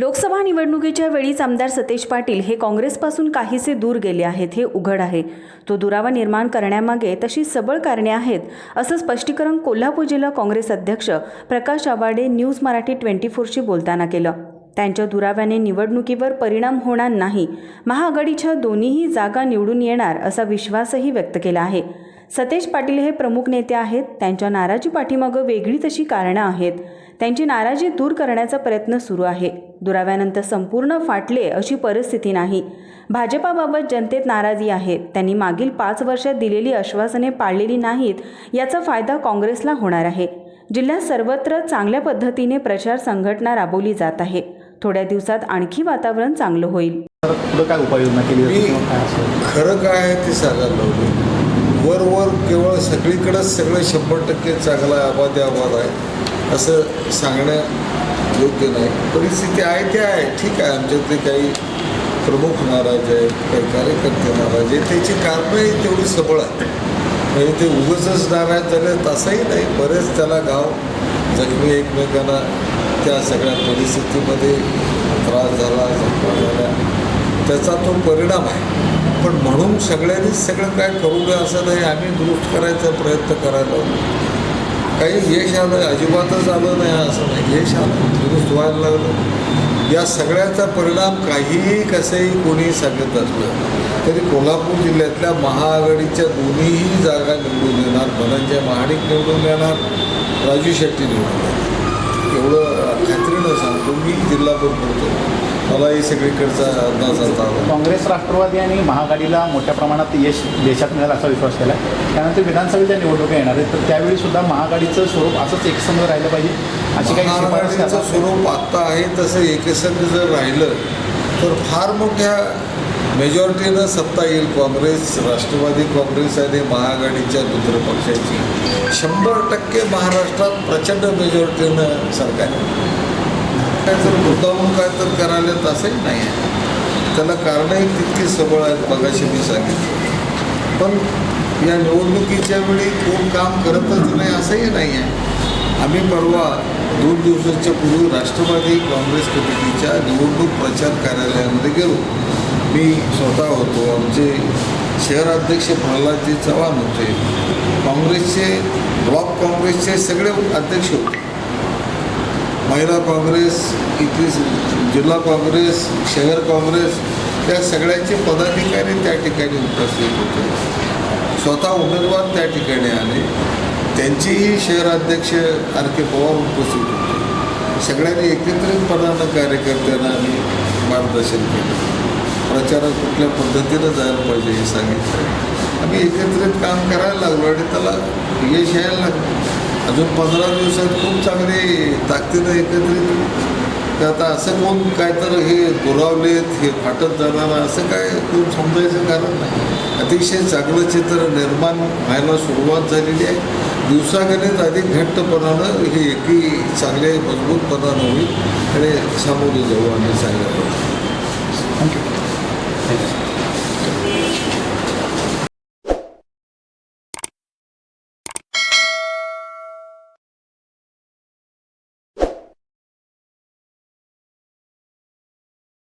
लोकसभा निवडणुकीच्या वेळीच आमदार सतेज पाटील हे काँग्रेसपासून काहीसे दूर गेले आहेत हे उघड आहे. तो दुरावा निर्माण करण्यामागे तशी सबळ कारणे आहेत असं स्पष्टीकरण कोल्हापूर जिल्हा काँग्रेस अध्यक्ष प्रकाश आवाडे न्यूज मराठी ट्वेंटी फोरशी बोलताना केलं. त्यांच्या दुराव्याने निवडणुकीवर परिणाम होणार नाही. महाआघाडीच्या दोन्हीही जागा निवडून येणार असा विश्वासही व्यक्त केला आहे. सतेज पाटील हे प्रमुख नेते आहेत. त्यांच्या नाराजी पाठीमागं वेगळी तशी कारणं आहेत. त्यांची नाराजी दूर करण्याचा प्रयत्न सुरू आहे. दुराव्यानंतर संपूर्ण फाटले अशी परिस्थिती नाही. भाजपाबाबत जनतेत नाराजी आहे. त्यांनी मागील पाच वर्षात दिलेली आश्वासने पाळलेली नाहीत याचा फायदा काँग्रेसला होणार आहे. जिल्ह्यात सर्वत्र चांगल्या पद्धतीने प्रचार संघटना राबवली जात आहे. थोड्या दिवसात आणखी वातावरण चांगलं होईल. खरं काय आहे ते सांगायला वरवर वर केवळ सगळीकडंच सगळं शंभर टक्के चांगला आहे, आबादी आबाद आहे असं सांगणं योग्य नाही. परिस्थिती आहे ते आहे. ठीक आहे आमच्यातले काही प्रमुख नाराज आहेत काही कार्यकर्ते नाराज आहेत. त्याची कारणंही तेवढी सबळ आहे. म्हणजे ते उगच नाराज झाले तसंही नाही. बरेच त्याला गाव जखमी एकमेकांना त्या सगळ्या परिस्थितीमध्ये त्रास झाला जखमा झाल्या त्याचा तो परिणाम आहे. पण म्हणून सगळ्यांनीच सगळं काय करू नये असं नाही आम्ही दुरुस्त करायचा प्रयत्न करायला काही यश आलं अजिबातच आलं नाही असं नाही. यश आलं दुरुस्त व्हायला लागलं. या सगळ्याचा परिणाम काहीही कसंही कोणी सांगत असलं तरी कोल्हापूर जिल्ह्यातल्या महाआघाडीच्या दोन्हीही जागा निवडून येणार धनंजय महाडिक निवडून येणार राजू शेट्टी निवडून येणार. एवढं खात्रीनं सांगतो मी जिल्हाभर बोलतो मला ही सगळीकडचा अंदाज आता आला काँग्रेस राष्ट्रवादी आणि महाआघाडीला मोठ्या प्रमाणात यश देशात मिळेल असा विश्वास केला आहे त्यानंतर विधानसभेच्या निवडणुका येणार आहेत तर त्यावेळी सुद्धा महाआघाडीचं स्वरूप असंच एकसंध राहिलं पाहिजे अशी काही. स्वरूप आत्ता आहे तसं एकसंध जर राहिलं तर फार मोठ्या मेजॉरिटीनं सत्ता येईल काँग्रेस राष्ट्रवादी काँग्रेस आणि महाआघाडीच्या मित्र पक्षाची शंभर टक्के महाराष्ट्रात प्रचंड मेजॉरिटीनं सरकार. काय तर मुद्दाहून काय तर करायला तसंही नाही. आहे त्याला कारणंही तितकी सबळ आहेत मगाशी मी सांगितलं. पण या निवडणुकीच्या वेळी कोण काम करतच नाही असंही नाही आहे आम्ही परवा दोन दिवसाच्या पूर्वी राष्ट्रवादी काँग्रेस कमिटीच्या निवडणूक प्रचार कार्यालयामध्ये गेलो. मी स्वतः होतो. आमचे शहराध्यक्ष प्रल्हादजी चव्हाण होते. काँग्रेसचे ब्लॉक काँग्रेसचे सगळे अध्यक्ष होते. महिला काँग्रेस इथली जिल्हा काँग्रेस शहर काँग्रेस त्या सगळ्यांचे पदाधिकारी त्या ठिकाणी उपस्थित होते. स्वतः उमेदवार त्या ठिकाणी आले. त्यांचेही शहराध्यक्ष आर के पवार उपस्थित होते. सगळ्यांनी एकत्रितपणानं कार्यकर्त्यांना आम्ही मार्गदर्शन केलं. प्रचारात कुठल्या पद्धतीनं जायला पाहिजे हे सांगितलं. आम्ही एकत्रित काम करायला लागलो आणि त्याला यश यायला लागलं. अजून पंधरा दिवसात खूप चांगले ताकदीनं एकत्रित तर आता असं कोण काय तर हे दुरावलेत हे फाटत जाणार असं काय कोण समजायचं कारण नाही. अतिशय चांगलं चित्र निर्माण व्हायला सुरुवात झालेली आहे. दिवसागणित अधिक घट्टपणानं हे एकी चांगले मजबूतपणानं होईल. आणि सामोरे जाऊ आम्ही चांगल्या थँक्यू थँक्यू